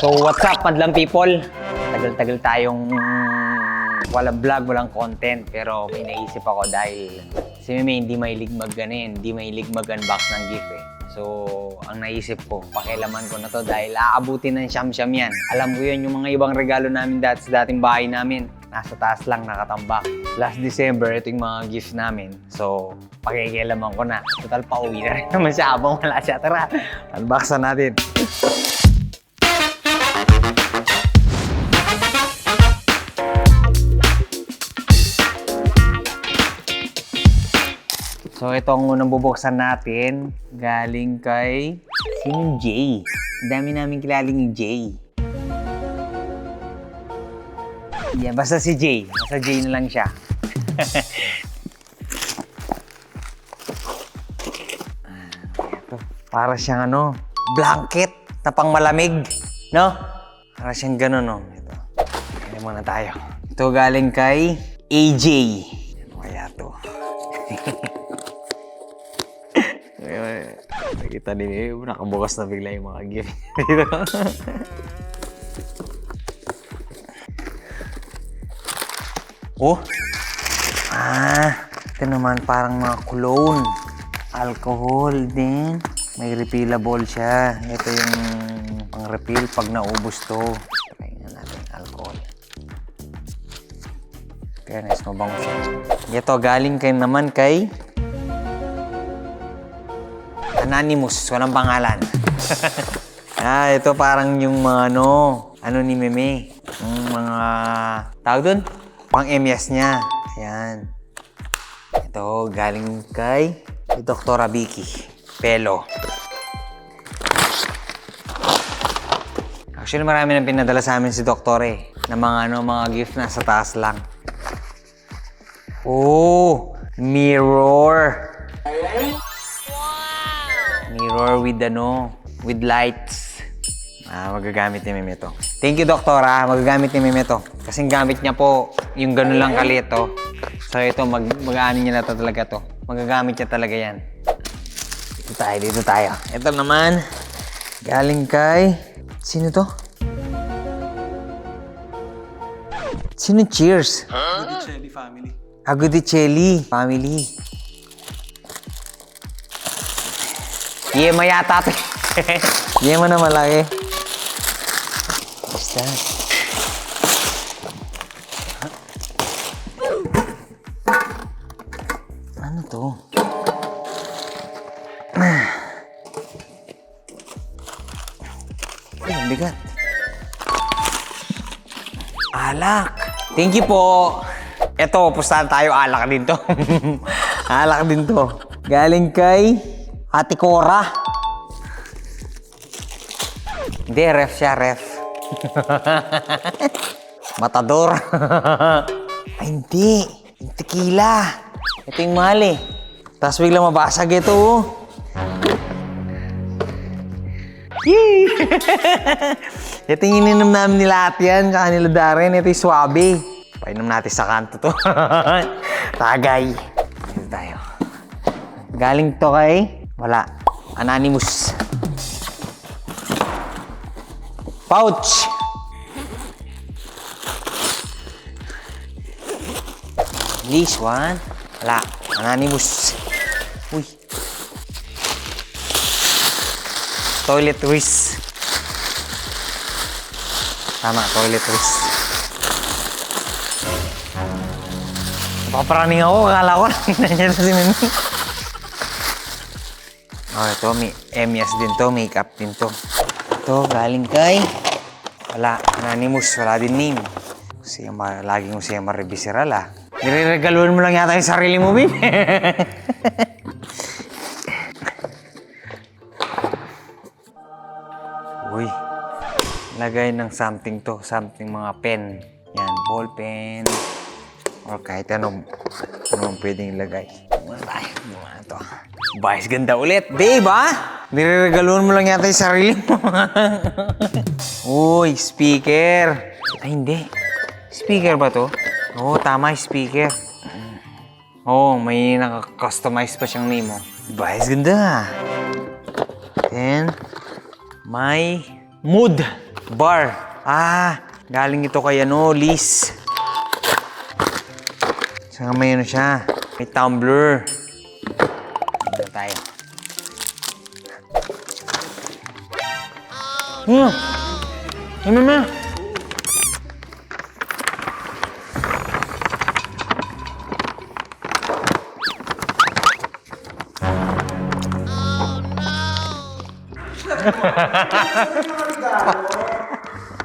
So what's up, madlang people? Tagal-tagal tayong walang vlog, walang content. Pero may naisip ako dahil si Meme hindi mahilig mag ganin, hindi mahilig mag-unbox ng gift eh. So, ang naisip ko, pakialaman ko na to dahil aabutin ng siyam-siyam yan. Alam ko yun, yung mga ibang regalo namin dati sa dating bahay namin, nasa taas lang nakatambak. Last December, ito yung mga gifts namin. So, pakikialaman ko na. Total, pauwi na rin naman siya habang wala siya. Tara, unboxan natin. So, ito ang unang bubuksan natin. Galing kay... Sino Jay? Dami namin kilaling Jay. Yan, basta si Jay. Basta Jay na lang siya. Ah, ito. Para siyang ano, blanket na pang malamig. No? Para siyang ganun, no? Ito. Kaya muna tayo. Ito galing kay AJ. Ano kaya to? nakita ni Mio, nakabukas na bigla yung mga gift dito. oh! Ah! Ito naman parang mga cologne. Alcohol din. May refillable siya. Ito yung pang refill pag naubos to. Try nga natin alcohol. Fairness, mabango siya. Ito galing kay naman kay Anonymous, walang pangalan. ah, ito parang yung mga ano, ano ni Meme. Yung mga, tawag doon? Pang MS niya. Ayan. Ito, galing kay Dr. Vicky. Pelo. Actually, marami nang pinadala sa amin si Doktor eh. Na mga ano, mga gift na sa taas lang. Oh, mirror. Mirror with ano, with lights. Ah, magagamit ni Meme to. Thank you, Doktora. Magagamit ni Meme to. Kasing gamit niya po yung gano'n lang kalit to. So ito, mag mag-ano niya na to talaga to. Magagamit niya talaga yan. Dito tayo, dito tayo. Ito naman, galing kay... Sino to? Sino cheers? Botticelli family. Agudicelli family. Yema yata to. Yema na malaki. Basta. Ano to? Ay, ang bigat. Alak. Thank you po. Ito, pustahan tayo. Alak din to. alak din to. Galing kay Ate Cora. Hindi, ref siya, ref. Matador. Ay, hindi. Yung tequila. Ito yung mahal eh. Tapos biglang mabasag ito. oh. Yay! Ito yung ininom namin nila ate yan, tsaka nila Darren. Ito yung swabe. Painom natin sa kanto to. Tagay. Dito tayo. Galing to kay... Wala. Anonymous. Pouch. This one. Wala. Anonymous. Uy. Toilet whisk. Tama, toilet whisk. Napaparaning ako, akala ko nandiyan na si Mimi. Oh, ito, may MS din to, makeup din to. Ito, galing kay... Wala, anonymous, wala din name. Siya ma, laging mo siya maribisiral ah. Nireregaluhan mo lang yata yung sarili mo, Bim. Uy, lagay ng something to, something mga pen. Yan, ball pen. Or kahit anong, anong pwedeng ilagay. Muna tayo, muna to. Bayas ganda ulit. Babe, ha? Nireregaluhan mo lang yata yung sarili mo. Uy, speaker. Ay, hindi. Speaker ba to? Oo, tama yung speaker. Oo, may naka-customize pa siyang name, oh. Bayas ganda? Then, may mood. Bar. Ah, galing ito kay ano, Liz. Saka may ano siya. May tumbler. Ano tayo? Hmm. Ano na?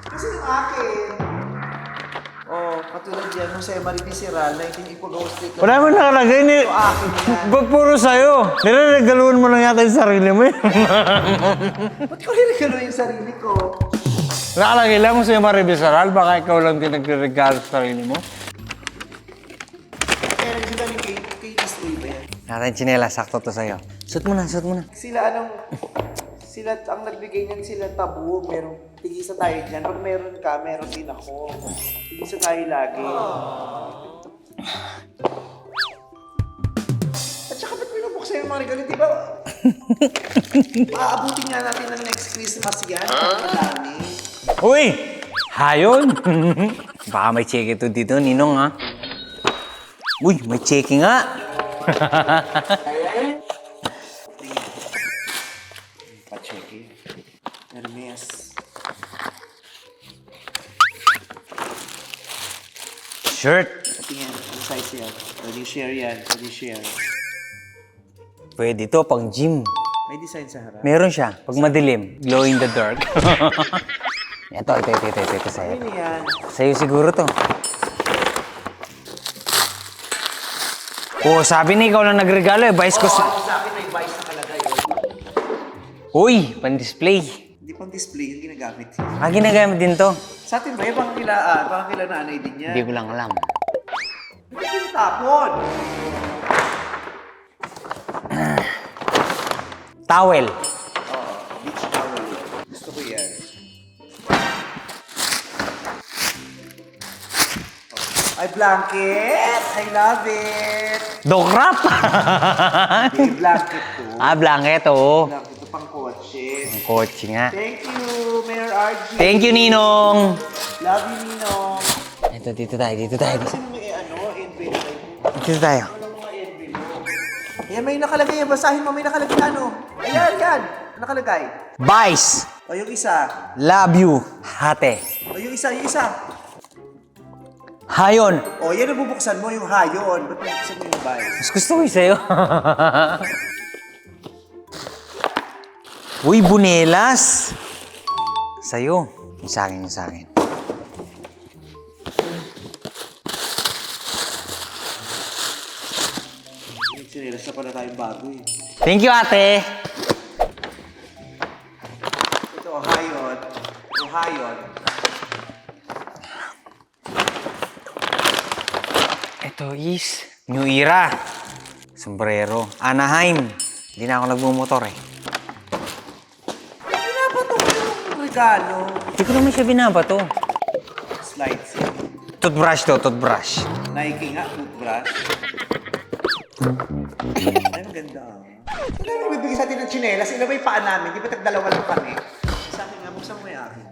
Kasi yung akin, oh, katulad yan, nung sa Marie Visceral, 19 Ipolong Street. Wala mo nakalagay ni... Ito akin yan. Ba't puro sa'yo? Niregaluhan mo lang yata yung sarili mo eh. Ba't ko rinigalo yung sarili ko? Nakalagay lang mo sa'yo Maribisaral, baka ikaw lang din nagre-regalo sa sarili mo. Lang sila ni Kate, Kate is ba yan? Natin chinela, sakto to sa'yo. Suot mo na, suot mo na. Sila anong, sila, ang nagbigay niyan sila tabu, merong, tigisa tayo dyan. Pag meron ka, meron din ako. Tigisa tayo lagi. At saka ba't pinubuksan yung mga regalo, di ba? Aabutin nga natin ng next Christmas yan. Ang dami. Uy! Hayon! baka may cheque to dito, Ninong ha? Uy, may cheque nga! Shirt! Tingnan, size yan. Pwede share yan. Pwede share. Pwede to pang gym. May design sa harap. Meron siya, pag madilim, glow in the dark. ito, ito, ito, ito, ito, ito sa'yo. Ano yan? Sa'yo siguro to. Oo, sabi ni ikaw lang nagregalo eh. Vice ko sa... Oh, sa akin may vice nakalagay. Uy, pan-display. Hindi pang display yung ginagamit. Ah, ginagamit din to. Sa atin ba, yung pang kila, ah, pang kila nanay din yan. Hindi ko lang alam. Hindi ko tapon. Towel. Oo, beach towel. Gusto ko yan. Ay, blanket! I love it! Dog wrap. May blanket to. ah, blanket, oo. Blanket pang kotse. Ang kotse nga. Thank you, Mayor RG. Thank you, Ninong. Love you, Ninong. Ito, dito tayo, dito tayo. Kasi may ano, envelope. Dito tayo. Walang mga envelope. Ayan, may nakalagay. Basahin mo, may nakalagay na ano. Ayan, yan. Nakalagay. Vice. O, yung isa. Love you. Hate. O, yung isa, yung isa. Hayon. O, yan ang bubuksan mo, yung hayon. Ba't bubuksan mo yung vice? Mas gusto ko yung sa'yo. Uy, bunelas. Sa'yo. Yung sa akin, yung sa akin. Sinilas na pala tayong bago eh. Thank you, ate. Ito, o, hayon. O, hayon. Ito is New Era. Sombrero. Anaheim. Hindi na ako nagmumotor eh. Regalo. Hindi ko naman siya binabato. Slides. Toothbrush to, toothbrush. Nike nga, toothbrush. Ay, ang ganda. ah. Sino na nagbibigay sa atin ng tsinelas? Sila may paa namin. Di ba tagdalawa lang kami? Sa akin nga, buksan mo yung akin.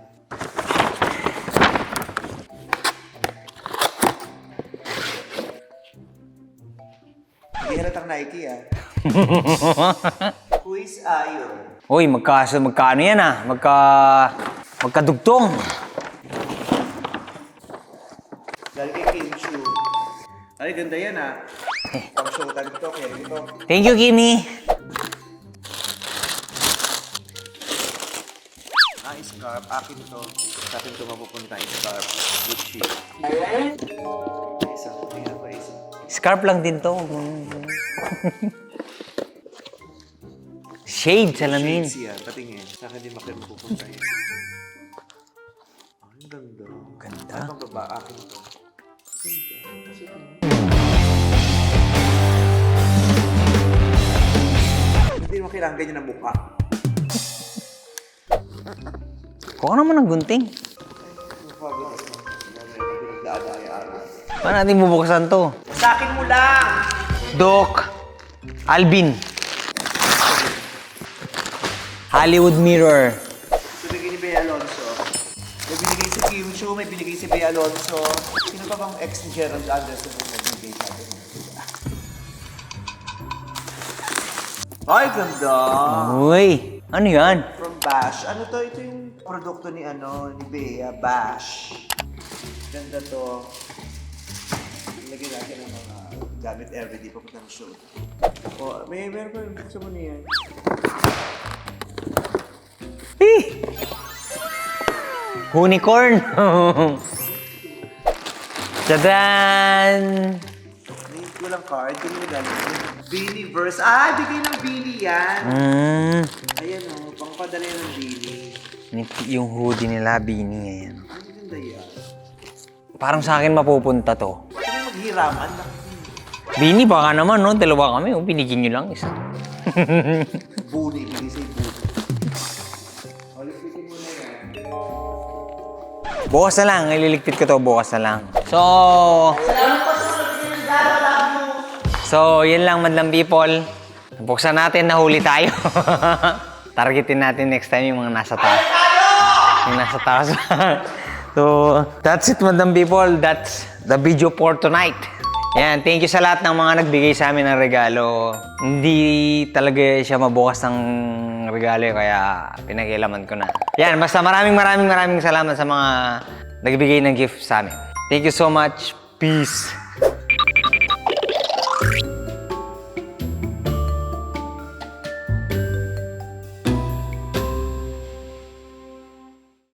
Hindi halatang Nike ah. Who is Ayo? Uy, magka, magkaano yan ah? Magka... Magkadugtong. Dahil kay Kim Chu. Ay, ganda yan ah. Pang show talent to, kaya ito. Thank you, Kimi. Ah, scarf. Akin ito. Sa akin ito mapupunta scarf. Gucci. Isa. Isa. Scarf lang din to. Shade, salamin. Shades yan. Patingin. Sa akin din makin mapupunta yan. Ang ganda. Ganda. Ano bang baba? Akin ito. Ganda. Kasi ano? Hindi naman kailangan ganyan ang mukha. Kuha naman ng gunting. Paano natin bubuksan to? Sa akin mo lang! Doc. Alvin. Hollywood Mirror. Sabi ni Bea Alonso. May binigay si Kim Chu, may binigay si Bea Alonso. Sino pa bang ex ni Gerald Anderson na nagbigay sa atin? Ay, ganda! Uy, ano yan? From Bash. Ano to? Ito yung produkto ni ano, ni Bea. Bash. Ganda to. Ilagay natin ang mga gamit everyday papunta ng show. O, may meron pa yung buksan mo niya. Eh! Unicorn! Tadan! May kulang card. Hindi mo galing. Beanie verse. Ah, bigay ng Beanie yan. Mm, Ayan o, pangpadala yan ng Beanie. yung hoodie nila, beanie yan. Ang ganda yan. Parang sa akin mapupunta to. Ano maghiraman? Beanie, baka naman, no? Dalawa kami, oh. Binigyan nyo lang isa. Buni, Bukas na lang, ililigpit ko to bukas na lang. So... So, yun lang madlang people. Buksan natin, nahuli tayo. Targetin natin next time yung mga nasa taas. Yung nasa taas. so, that's it madlang people. That's the video for tonight. Yan, thank you sa lahat ng mga nagbigay sa amin ng regalo. Hindi talaga siya mabukas ng regalo eh, kaya pinakialaman ko na. Yan, basta maraming maraming maraming salamat sa mga nagbigay ng gift sa amin. Thank you so much. Peace.